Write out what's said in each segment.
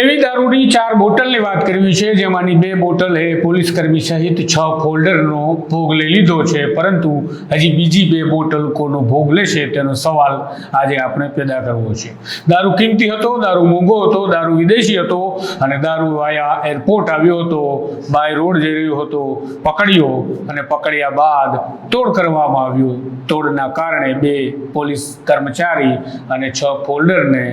એવી દારૂની ચાર બોટલની વાત કરવી છે, જેમાંની બે બોટલ એ પોલીસ કર્મી સહિત છ ફોલ્ડરનો ભોગ લઈ લીધો છે. પરંતુ હજી બીજી બે બોટલ કોનો ભોગ લેશે તેનો સવાલ આજે આપણે પેદા કરવો છે. દારૂ કિંમતી હતો, દારૂ મોંઘો હતો, દારૂ વિદેશી હતો અને દારૂ વાયા એરપોર્ટ આવ્યો હતો, બાય રોડ જઈ રહ્યો હતો, પકડ્યો અને પકડ્યા બાદ તોડ કરવામાં આવ્યો. તોડના કારણે બે પોલીસ કર્મચારી અને છ ફોલ્ડરને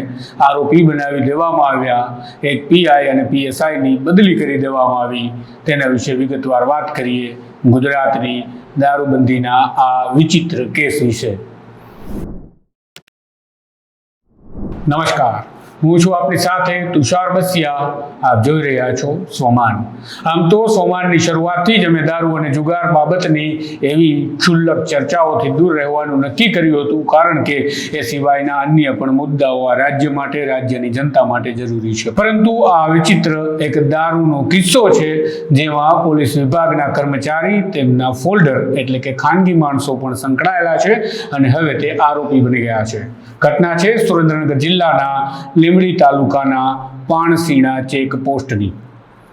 આરોપી બનાવી દેવામાં આવ્યા. એક પીઆઈ અને પીએસઆઈની બદલી કરી દેવામાં આવી. તેના વિશે વિગતવાર વાત કરીએ ગુજરાતની દારૂબંધીના આ વિચિત્ર કેસ વિશે. નમસ્કાર. હું છું આપની સાથે તુષાર બસિયા. આપ જોઈ રહ્યા છો સોમાન. આમ તો સોમાનની શરૂઆતથી જ અમે દારૂ અને જુગાર બાબતની એવી ક્ષુલ્લક ચર્ચાઓથી દૂર રહેવાનું નક્કી કર્યું હતું, કારણ કે એ સિવાયના અન્ય પણ મુદ્દાઓ આ રાજ્ય માટે, રાજ્યની જનતા માટે જરૂરી છે. પરંતુ આ વિચિત્ર એક દારૂનો કિસ્સો છે, જેમાં પોલીસ વિભાગના કર્મચારી, તેમના ફોલ્ડર એટલે કે ખાનગી માણસો પણ સંકળાયેલા છે અને હવે તે આરોપી બની ગયા છે. ઘટના છે સુરેન્દ્રનગર જિલ્લાના લીંબડી તાલુકાના પાણસીણા ચેક પોસ્ટની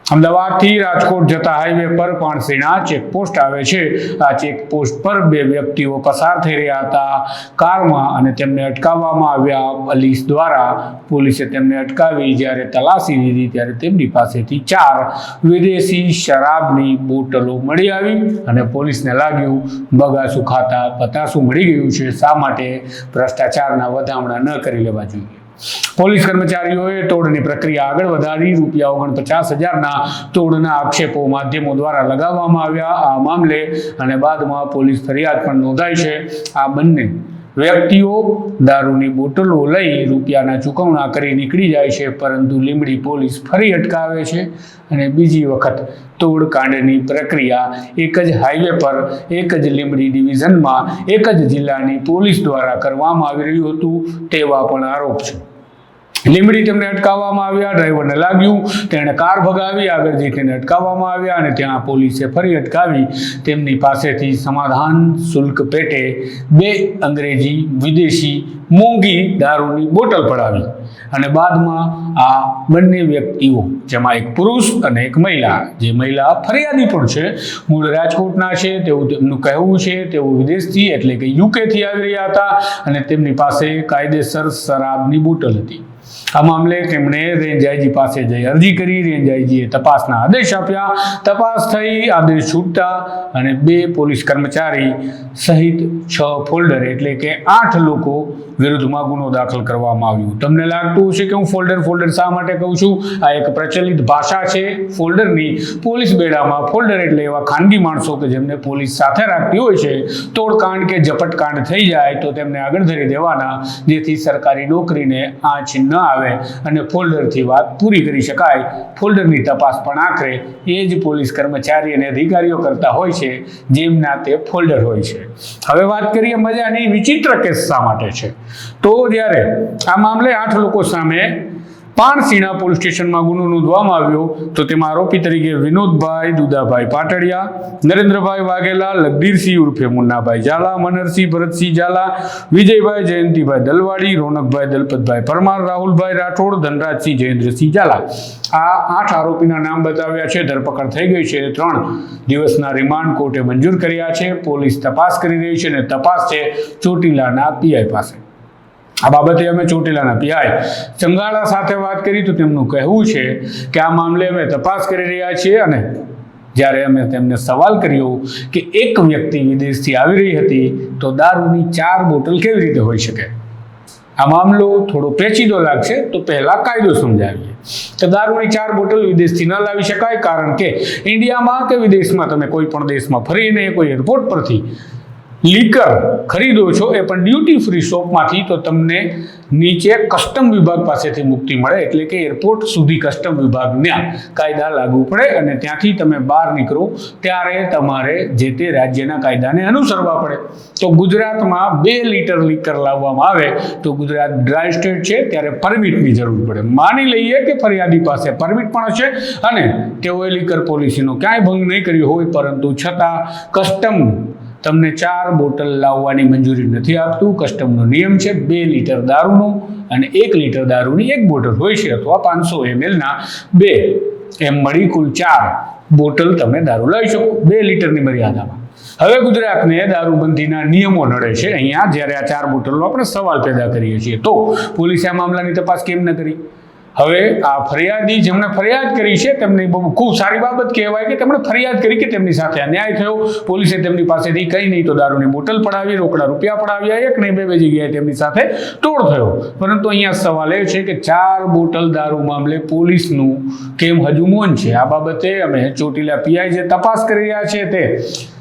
અમદાવાદથી રાજકોટ જતા હાઈવે પર પાણસીણા ચેકપોસ્ટ આવે છે. આ ચેકપોસ્ટ પર બે વ્યક્તિઓ પસાર થઈ રહ્યા હતા. કારમાં અને તેમને અટકાવવામાં આવ્યા. પોલીસ દ્વારા પોલીસે તેમને અટકાવી. જ્યારે તલાશી લીધી, ત્યારે તેમની પાસેથી ચાર વિદેશી શરાબની બોટલો મળી આવી અને પોલીસને લાગ્યું, બગાસું ખાતા પતાસું મળી ગયું છે. શા માટે ભ્રષ્ટાચારના વધામણા ન કરી લેવા જોઈએ? પોલીસ કર્મચારીઓએ તોડની પ્રક્રિયા આગળ વધારી, રૂપિયા ઓગણપચાસ હજારના તોડના આક્ષેપો માધ્યમો દ્વારા લગાવવામાં આવ્યા. આ મામલે અને બાદમાં પોલીસ ફરિયાદ પણ નોંધાઈ છે. આ બંને વ્યક્તિઓ દારૂની બોટલો લઈ રૂપિયાના ચૂકવણા કરી નીકળી જાય છે, પરંતુ લીંબડી પોલીસ ફરી અટકાવે છે અને બીજી વખત તોડકાંડની પ્રક્રિયા એક જ હાઈવે પર, એક જ લીંબડી ડિવિઝનમાં, એક જ જિલ્લાની પોલીસ દ્વારા કરવામાં આવી રહ્યું હતું તેવા પણ આરોપ છે. લીંબડી તેમને અટકાવવામાં આવ્યા, ડ્રાઈવરને લાગ્યું, તેણે કાર ભગાવી, આગળ જઈ તેને અટકાવવામાં આવ્યા અને ત્યાં પોલીસે ફરી અટકાવી. તેમની પાસેથી સમાધાન શુલ્ક પેટે બે અંગ્રેજી વિદેશી મોંઘી દારૂની બોટલ પડાવી અને બાદમાં આ બંને વ્યક્તિઓ, જેમાં એક પુરુષ અને એક મહિલા, જે મહિલા ફરિયાદી પણ છે, મૂળ રાજકોટના છે તેવું તેમનું કહેવું છે, તેઓ વિદેશથી એટલે કે યુકેથી આવી રહ્યા હતા અને તેમની પાસે કાયદેસર શરાબની બોટલ હતી. આ મામલે તેમણે રેન્જ આઈજી પાસે જઈ અરજી કરી. રેન્જ આઈજીએ તપાસના આદેશ આપ્યા. તપાસ થઈ, આદેશ છૂટતા અને બે પોલીસ કર્મચારી સહિત છ ફોલ્ડર એટલે કે આઠ લોકો વિરુદ્ધમાં ગુનો દાખલ કરવામાં આવ્યો. તમને લાગતું હશે કે હું ફોલ્ડર ફોલ્ડર શા માટે કહું છું? આ એક પ્રચલિત ભાષા છે. ફોલ્ડરની પોલીસ બેડામાં ફોલ્ડર એટલે એવા ખાનગી માણસો કે જેમને પોલીસ સાથે રાખતી હોય છે. તોડકાંડ કે ઝપટકાંડ થઈ જાય તો તેમને આગળ ધરી દેવાના, જેથી સરકારી નોકરીને આંચ ન આવે. અને ફોલ્ડરથી વાત પૂરી કરી શકાય. ફોલ્ડરની તપાસ પણ આખરે એ જ પોલીસ કર્મચારી અને અધિકારીઓ કરતા હોય છે, જેમના તે ફોલ્ડર હોય છે. હવે વાત કરીએ મજાની વિચિત્ર કેસ શા માટે છે? તો જ્યારે આ મામલે આઠ લોકો સામે પાણસીણા પોલીસ સ્ટેશનમાં ગુનો નોંધવામાં આવ્યો, તો તેમાં આરોપી તરીકે વિનોદભાઈ, દુદાભાઈ પાટડિયા, નરેન્દ્રભાઈ વાઘેલા, લગદીરસિંહ ઉર્ફે મુન્નાભાઈ ઝાલા મનરસિંહ ભરતસિંહ ઝાલા, વિજયભાઈ, જયંતિભાઈ દલવાડી, રોનકભાઈ, દલપતભાઈ પરમાર, રાહુલભાઈ રાઠોડ, ધનરાજસિંહ, જયેન્દ્રસિંહ ઝાલા. આ આઠ આરોપીના નામ બતાવ્યા છે, ધરપકડ થઈ ગઈ છે ત્રણ દિવસના રિમાન્ડ કોર્ટે મંજૂર કર્યા છે. પોલીસ તપાસ કરી રહી છે અને તપાસ છે ચોટીલાના પીઆઈ પાસે. આ બાબતે અમે ચોટીલાના પીઆઈ ચંગાળા સાથે વાત કરી તો તેમનું કહેવું છે કે આ મામલે અમે તપાસ કરી રહ્યા છીએ અને જ્યારે અમે તેમને સવાલ કર્યો કે એક વ્યક્તિ વિદેશથી આવી રહી હતી તો દારૂની ચાર બોટલ કેવી રીતે હોઈ શકે? આ મામલો થોડો પેચીદો લાગશે તો પહેલા કાયદો સમજાવીએ. તો દારૂની ચાર બોટલ વિદેશથી ન લાવી શકાય, કારણ કે ઇન્ડિયામાં કે વિદેશમાં તમે કોઈ પણ દેશમાં ફરીને કોઈ એરપોર્ટ પરથી લીકર ખરીદો છો એ પણ ડ્યુટી ફ્રી શોપમાંથી તો તમને નીચે કસ્ટમ વિભાગ પાસેથી મુક્તિ મળે, એટલે કે એરપોર્ટ સુધી કસ્ટમ વિભાગના કાયદા લાગુ પડે અને ત્યાંથી તમે બહાર નીકળો, ત્યારે તમારે જે તે રાજ્યના કાયદાને અનુસરવા પડે. તો ગુજરાતમાં બે લીટર લીકર લાવવામાં આવે, તો ગુજરાત ડ્રાય સ્ટેટ છે, ત્યારે પરમિટની જરૂર પડે. માની લઈએ કે ફરિયાદી પાસે પરમિટ પણ હશે અને તેઓએ લીકર પોલિસીનો ક્યાંય ભંગ નહીં કર્યો હોય, પરંતુ છતાં કસ્ટમ તમને ચાર બોટલ લાવવાની મંજૂરી નથી આપતું. કસ્ટમનો નિયમ છે બે લીટર દારૂનો અને એક લીટર દારૂની એક બોટલ હોય છે અથવા પાંચસો એમએલના બે. એમ મળી કુલ ચાર બોટલ તમે દારૂ લઈ શકો બે લીટરની મર્યાદામાં. હવે ગુજરાતને દારૂબંધીના નિયમો નડે છે. અહીંયા જ્યારે આ ચાર બોટલનો આપણે સવાલ પેદા કરીએ છીએ તો પોલીસે આ મામલાની તપાસ કેમ ન કરી? હવે આ ફરિયાદી જેમણે ફરિયાદ કરી છે, તેમની ખૂબ સારી બાબત કહેવાય કે તેમણે ફરિયાદ કરી કે તેમની સાથે અન્યાય થયો. પોલીસે તેમની પાસેથી કંઈ નહીં તો દારૂની બોટલ પડાવી, રોકડા રૂપિયા પડાવ્યા, એક નહીં બે બે જગ્યાએ તેમની સાથે તોડ થયો. પરંતુ અહીંયા સવાલ એ છે કે ચાર બોટલ દારૂ મામલે પોલીસનું કેમ હજુ મૌન છે? આ બાબતે અમે ચોટીલા પીઆઈ જે તપાસ કરી રહ્યા છે તે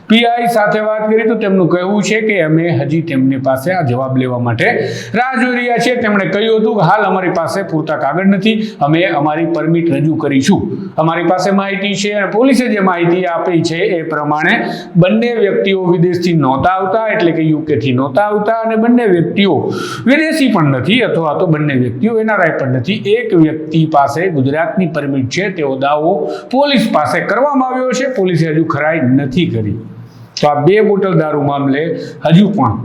પીઆઈ સાથે વાત કરી તો તેમનું કહેવું છે કે અમે હજી તેમની પાસે આ જવાબ લેવા માટે રાહ જોઈ રહ્યા છીએ. તેમણે કહ્યું હતું કે હાલ અમારી પાસે પૂરતા કાગળ નથી. અમે અમારી પરમિટ રજૂ કરીશું. અમારી પાસે માહિતી છે અને પોલીસે જે માહિતી આપી છે એ પ્રમાણે બંને વ્યક્તિઓ વિદેશથી નહોતા આવતા, એટલે કે યુકેથી નહોતા આવતા અને બંને વ્યક્તિઓ વિદેશી પણ નથી અથવા તો બંને વ્યક્તિઓ એનઆરઆઈ પણ નથી. એક વ્યક્તિ પાસે ગુજરાતની પરમિટ છે. તેવો દાવો પોલીસ પાસે કરવામાં આવ્યો છે. પોલીસે હજુ ખરાઈ નથી કરી. તો આ બે બોટલ દારૂ મામલે હજુ પણ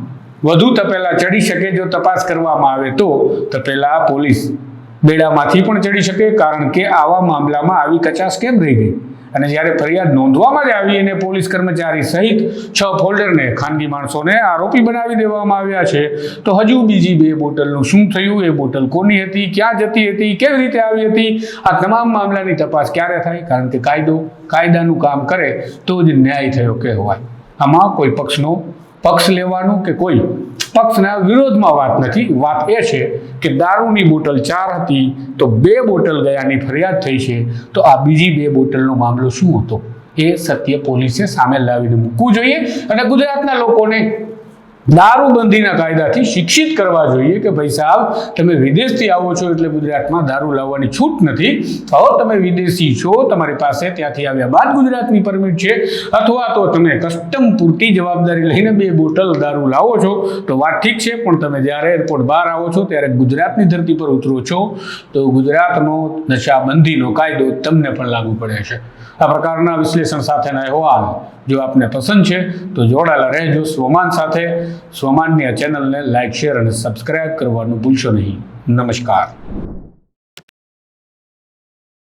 વધુ તપેલા ચડી શકે જો તપાસ કરવામાં આવે તો તપેલા પોલીસ બેડામાંથી પણ ચડી શકે કારણ કે આવા મામલામાં આવી કચાશ કેમ રહી ગઈ? અને જ્યારે ફરિયાદ નોંધવામાં જ આવી અને પોલીસ કર્મચારી સહિત છ ફોલ્ડરને, ખાનગી માણસોને આરોપી બનાવી દેવામાં આવ્યા છે, તો હજુ બીજી બે બોટલનું શું થયું? એ બોટલ કોની હતી? ક્યાં જતી હતી? કેવી રીતે આવી હતી? આ તમામ મામલાની તપાસ ક્યારે થાય? કારણ કે કાયદો, કાયદાનું કામ કરે તો જ ન્યાય થયો કહેવાય. આમાં કોઈ પક્ષનો પક્ષ લેવાનું કે કોઈ? પક્ષના વિરોધમાં વાત નથી. વાત એ છે કે દારૂની બોટલ ચાર હતી, તો બે બોટલ ગયાની ફરિયાદ થઈ છે. તો આ બીજી બે બોટલનો મામલો શું હતો? એ સત્ય પોલીસે સામે લાવીને મૂકવું જોઈએ અને ગુજરાતના લોકોને દારૂબંધીના કાયદાથી શિક્ષિત કરવા જોઈએ કે ભાઈ સાહેબ, તમે વિદેશથી આવો છો એટલે ગુજરાતમાં દારૂ લાવવાની છૂટ નથી. હવે તમે વિદેશી છો, તમારી પાસે ત્યાંથી આવ્યા બાદ ગુજરાતની પરમિટ છે. અથવા તો તમે કસ્ટમ પૂરતી જવાબદારી લઈને બે બોટલ દારૂ લાવો છો, તો વાત ઠીક છે, પણ તમે જ્યારે એરપોર્ટ બહાર આવો છો, ત્યારે ગુજરાતની ધરતી પર ઉતરો છો, તો ગુજરાતનો નશાબંધીનો કાયદો તમને પણ લાગુ પડે છે. આ પ્રકારના વિશ્લેષણ સાથેના અહેવાલ જો આપને પસંદ છે, તો જોડાયેલા રહેજો સ્વમાન સાથે. સ્વમાનની આ ચેનલને લાઇક શેર અને સબસ્ક્રાઇબ કરવાનું ભૂલશો નહીં. નમસ્કાર.